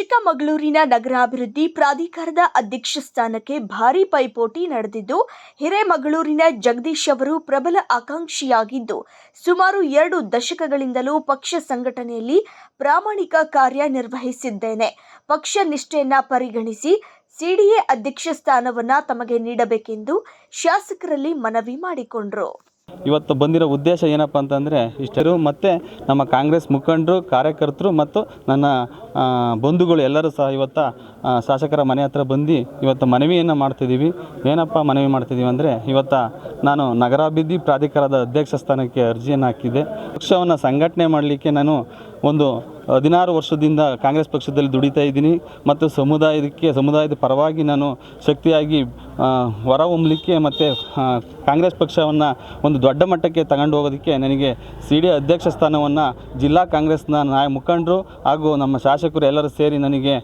ಚಿಕ್ಕಮಗಳೂರಿನ ನಗರಾಭಿವೃದ್ಧಿ ಪ್ರಾಧಿಕಾರದ ಅಧ್ಯಕ್ಷ ಸ್ಥಾನಕ್ಕೆ ಭಾರೀ ಪೈಪೋಟಿ ನಡೆದಿದ್ದು, ಹಿರೇಮಗಳೂರಿನ ಜಗದೀಶ್ ಅವರು ಪ್ರಬಲ ಆಕಾಂಕ್ಷಿಯಾಗಿದ್ದು, ಸುಮಾರು ಎರಡು ದಶಕಗಳಿಂದಲೂ ಪಕ್ಷ ಸಂಘಟನೆಯಲ್ಲಿ ಪ್ರಾಮಾಣಿಕ ಕಾರ್ಯ ನಿರ್ವಹಿಸಿದ್ದೇನೆ. ಪಕ್ಷ ನಿಷ್ಠೆಯನ್ನ ಪರಿಗಣಿಸಿ ಸಿಡಿಎ ಅಧ್ಯಕ್ಷ ಸ್ಥಾನವನ್ನ ತಮಗೆ ನೀಡಬೇಕೆಂದು ಶಾಸಕರಲ್ಲಿ ಮನವಿ ಮಾಡಿಕೊಂಡ್ರು. ಇವತ್ತು ಬಂದಿರೋ ಉದ್ದೇಶ ಏನಪ್ಪ ಅಂತಂದರೆ ಇಷ್ಟರು ಮತ್ತು ನಮ್ಮ ಕಾಂಗ್ರೆಸ್ ಮುಖಂಡರು, ಕಾರ್ಯಕರ್ತರು ಮತ್ತು ನನ್ನ ಬಂಧುಗಳು ಎಲ್ಲರೂ ಸಹ ಇವತ್ತು ಶಾಸಕರ ಮನೆ ಹತ್ರ ಬಂದು ಇವತ್ತು ಮನವಿಯನ್ನು ಮಾಡ್ತಿದ್ದೀವಿ. ಏನಪ್ಪ ಮನವಿ ಮಾಡ್ತಿದ್ದೀವಿ ಅಂದರೆ ಇವತ್ತು ನಾನು ನಗರಾಭಿವೃದ್ಧಿ ಪ್ರಾಧಿಕಾರದ ಅಧ್ಯಕ್ಷ ಸ್ಥಾನಕ್ಕೆ ಅರ್ಜಿಯನ್ನು ಹಾಕಿದ್ದೆ. ಪಕ್ಷವನ್ನು ಸಂಘಟನೆ ಮಾಡಲಿಕ್ಕೆ ನಾನು ಒಂದು ಹದಿನಾರು ವರ್ಷದಿಂದ ಕಾಂಗ್ರೆಸ್ ಪಕ್ಷದಲ್ಲಿ ದುಡಿತಾ ಇದ್ದೀನಿ ಮತ್ತು ಸಮುದಾಯಕ್ಕೆ, ಸಮುದಾಯದ ಪರವಾಗಿ ನಾನು ಶಕ್ತಿಯಾಗಿ ಹೊರಹೊಮ್ಮಲಿಕ್ಕೆ ಮತ್ತು ಕಾಂಗ್ರೆಸ್ ಪಕ್ಷವನ್ನು ಒಂದು ದೊಡ್ಡ ಮಟ್ಟಕ್ಕೆ ತಗೊಂಡು ಹೋಗೋದಕ್ಕೆ ನನಗೆ ಸಿ ಡಿ ಅಧ್ಯಕ್ಷ ಸ್ಥಾನವನ್ನು ಜಿಲ್ಲಾ ಕಾಂಗ್ರೆಸ್ನ ನಾಯ ಮುಖಂಡರು ಹಾಗೂ ನಮ್ಮ ಶಾಸಕರು ಎಲ್ಲರೂ ಸೇರಿ ನನಗೆ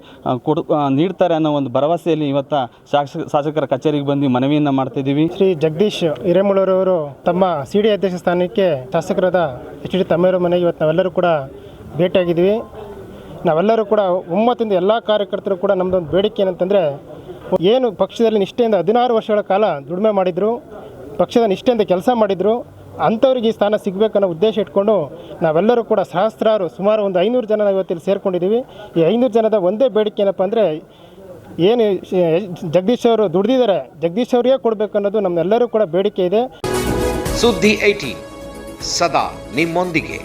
ಕೊಡು ನೀಡ್ತಾರೆ ಅನ್ನೋ ಒಂದು ಭರವಸೆಯಲ್ಲಿ ಇವತ್ತು ಶಾಸಕ ಶಾಸಕರ ಕಚೇರಿಗೆ ಬಂದು ಮನವಿಯನ್ನು ಮಾಡ್ತಿದ್ದೀವಿ ಶ್ರೀ ಜಗದೀಶ್ ಹಿರೇಮಳೂರವರು ತಮ್ಮ ಸಿ ಡಿ ಅಧ್ಯಕ್ಷ ಸ್ಥಾನಕ್ಕೆ ಶಾಸಕರಾದ ಎಚ್ ಡಿ ತಮ್ಮೇರ ಮನೆಗೆ ಇವತ್ತು ನಾವೆಲ್ಲರೂ ಕೂಡ ಭೇಟಿಯಾಗಿದ್ವಿ. ನಾವೆಲ್ಲರೂ ಕೂಡ ಒಮ್ಮತದಿಂದ ಎಲ್ಲ ಕಾರ್ಯಕರ್ತರು ಕೂಡ ನಮ್ಮದೊಂದು ಬೇಡಿಕೆ ಏನಂತಂದರೆ, ಏನು ಪಕ್ಷದಲ್ಲಿ ನಿಷ್ಠೆಯಿಂದ ಹದಿನಾರು ವರ್ಷಗಳ ಕಾಲ ದುಡಿಮೆ ಮಾಡಿದರು, ಪಕ್ಷದ ನಿಷ್ಠೆಯಿಂದ ಕೆಲಸ ಮಾಡಿದರು, ಅಂಥವ್ರಿಗೆ ಈ ಸ್ಥಾನ ಸಿಗಬೇಕನ್ನೋ ಉದ್ದೇಶ ಇಟ್ಕೊಂಡು ನಾವೆಲ್ಲರೂ ಕೂಡ ಸಹಸ್ರಾರು, ಸುಮಾರು ಒಂದು ಐನೂರು ಜನ ಇವತ್ತಿಲ್ಲಿ ಸೇರ್ಕೊಂಡಿದ್ದೀವಿ ಈ ಐನೂರು ಜನದ ಒಂದೇ ಬೇಡಿಕೆ ಏನಪ್ಪ ಅಂದರೆ, ಏನು ಜಗದೀಶ್ ಅವರು ದುಡ್ದಿದ್ದಾರೆ, ಜಗದೀಶ್ ಅವರಿಗೆ ಕೊಡಬೇಕು ಅನ್ನೋದು ನಮ್ಮೆಲ್ಲರೂ ಕೂಡ ಬೇಡಿಕೆ ಇದೆ. ಸುದ್ದಿ ಐಟಿ ಸದಾ ನಿಮ್ಮೊಂದಿಗೆ.